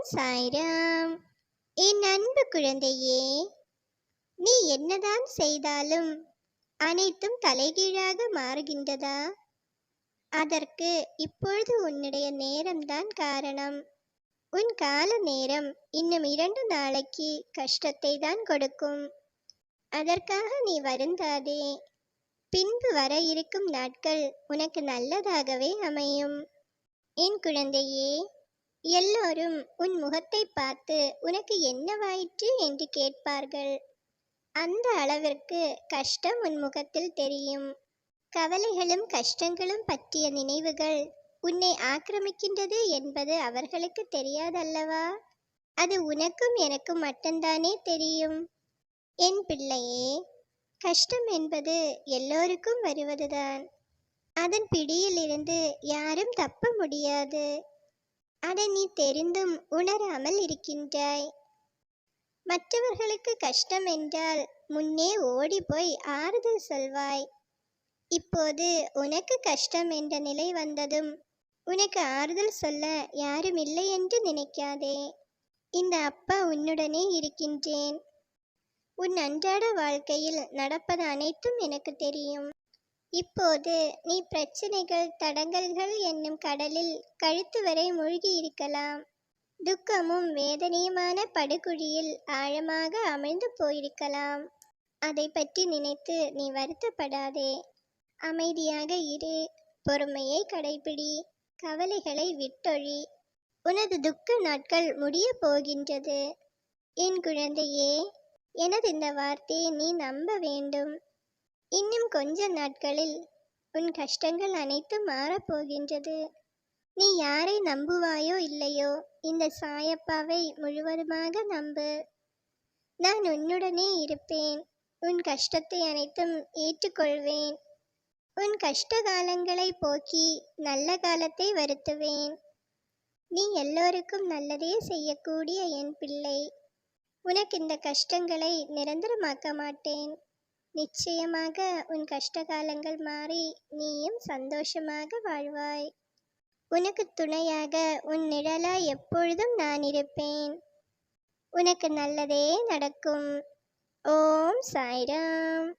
ஓம் சாய்ராம். என் அன்பு குழந்தையே நீ என்னதான் செய்தாலும் அனைத்தும் தலைகீழாக மாறுகின்றதா? அதற்கு இப்பொழுது உன்னுடைய நேரம்தான் காரணம். உன் கால நேரம் இன்னும் இரண்டு நாளைக்கு கஷ்டத்தை தான் கொடுக்கும். அதற்காக நீ வருந்தாதே. பின்பு வர இருக்கும் நாட்கள் உனக்கு நல்லதாகவே அமையும். என் குழந்தையே எல்லோரும் உன் முகத்தை பார்த்து உனக்கு என்னவாயிற்று? என்று கேட்பார்கள். அந்த அளவிற்கு கஷ்டம் உன் முகத்தில் தெரியும். கவலைகளும் கஷ்டங்களும் பற்றிய நினைவுகள் உன்னை ஆக்கிரமிக்கின்றது என்பது அவர்களுக்கு தெரியாதல்லவா? அது உனக்கும் எனக்கும் மட்டும்தானே தெரியும். என் பிள்ளையே கஷ்டம் என்பது எல்லோருக்கும் வருவதுதான். அதன் பிடியிலிருந்து யாரும் தப்ப முடியாது. அதை நீ தெரிந்தும் உணராமல் இருக்கின்றாய். மற்றவர்களுக்கு கஷ்டம் என்றால் முன்னே ஓடிப்போய் ஆறுதல் சொல்வாய். இப்போது உனக்கு கஷ்டம் என்ற நிலை வந்ததும் உனக்கு ஆறுதல் சொல்ல யாரும் இல்லை என்று நினைக்காதே. இந்த அப்பா உன்னுடனே இருக்கின்றேன். உன் அன்றாட வாழ்க்கையில் நடப்பது அனைத்தும் எனக்கு தெரியும். இப்போது நீ பிரச்சனைகள் தடங்கல்கள் என்னும் கடலில் கழுத்து வரை மூழ்கி இருக்கலாம். துக்கமும் வேதனையுமான படுகுழியில் ஆழமாக அமிழ்ந்து போயிருக்கலாம். அதை பற்றி நினைத்து நீ வருத்தப்படாதே. அமைதியாக இரு. பொறுமையை கடைபிடி கவலைகளை விட்டொழி. உனது துக்க நாட்கள் முடிய போகின்றது. என் குழந்தையே எனது இந்த வார்த்தையை நீ நம்ப வேண்டும். இன்னும் கொஞ்ச நாட்களில் உன் கஷ்டங்கள் அனைத்தும் மாறப்போகின்றது. நீ யாரை நம்புவாயோ இல்லையோ இந்த சாயப்பாவை முழுவதுமாக நம்பு. நான் உன்னுடனே இருப்பேன். உன் கஷ்டத்தை அனைத்தும் ஏற்றுக்கொள்வேன். உன் கஷ்ட காலங்களை போக்கி நல்ல காலத்தை வருத்துவேன். நீ எல்லோருக்கும் நல்லதே செய்யக்கூடிய என் பிள்ளை. உனக்கு இந்த கஷ்டங்களை நிரந்தரமாக்க மாட்டேன். நிச்சயமாக உன் கஷ்ட காலங்கள் மாறி நீயும் சந்தோஷமாக வாழ்வாய். உனக்கு துணையாக உன் நிழலாய் எப்பொழுதும் நான் இருப்பேன். உனக்கு நல்லதே நடக்கும். ஓம் சாய்ராம்.